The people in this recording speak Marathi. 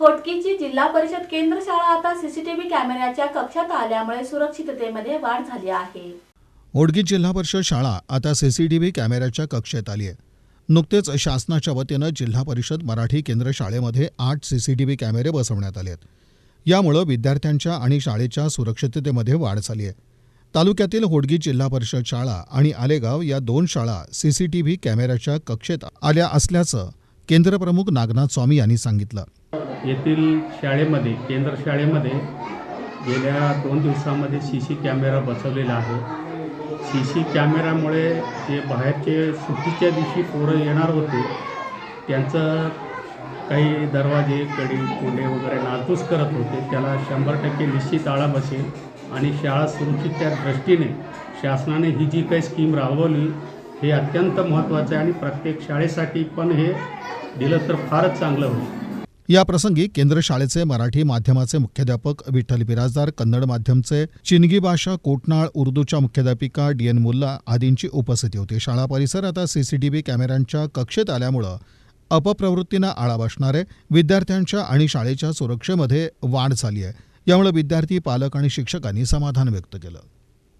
होटकीची जिल्हा परिषद केंद्र शाळा आता सीसीटीव्ही कॅमेऱ्याच्या कक्षात आल्यामुळे सुरक्षिततेमध्ये वाढ झाली आहे. ओडगी जिल्हा परिषद शाळा आता सीसीटीव्ही कॅमेऱ्याच्या कक्षेत आली आहे. नुकतेच शासनाच्या वतीनं जिल्हा परिषद मराठी केंद्र शाळेमध्ये आठ सीसीटीव्ही कॅमेरे बसवण्यात आले आहेत. यामुळं विद्यार्थ्यांच्या आणि शाळेच्या सुरक्षिततेमध्ये वाढ झाली आहे. तालुक्यातील होडगी जिल्हा परिषद शाळा आणि आलेगाव या दोन शाळा सीसीटीव्ही कॅमेऱ्याच्या कक्षेत आल्या असल्याचं केंद्रप्रमुख नागनाथ स्वामी यांनी सांगितलं. येथील शाळेमध्ये केंद्र शाळेमध्ये गेल्या दोन दिवसामध्ये सी सी कॅमेरा बसवलेला आहे. सी सी कॅमेरामुळे जे बाहेरचे सुट्टीच्या दिवशी पोरं येणार होते त्यांचं काही दरवाजे कडी कोंडे वगैरे नातूस करत होते. त्याला शंभर टक्के निश्चित आळा बसेल आणि शाळा सुरक्षित त्या दृष्टीने शासनाने ही जी काही स्कीम राबवली हे अत्यंत महत्त्वाचं आहे आणि प्रत्येक शाळेसाठी पण हे दिलं तर फारच चांगलं होईल. याप्रसंगी केंद्र शाळेचे मराठी माध्यमाचे मुख्याध्यापक विठ्ठल बिराजदार कन्नड माध्यमचे चिनगी भाषा कोटनाळ उर्दूच्या मुख्याध्यापिका डी एन मुल्ला आदींची उपस्थिती होती. शाळा परिसर आता सीसीटीव्ही कॅमेऱ्यांच्या कक्षेत आल्यामुळं अपप्रवृत्तींना आळा बसणारे विद्यार्थ्यांच्या आणि शाळेच्या सुरक्षेमध्ये वाढ झाली आहे. यामुळे विद्यार्थी पालक आणि शिक्षकांनी समाधान व्यक्त केलं.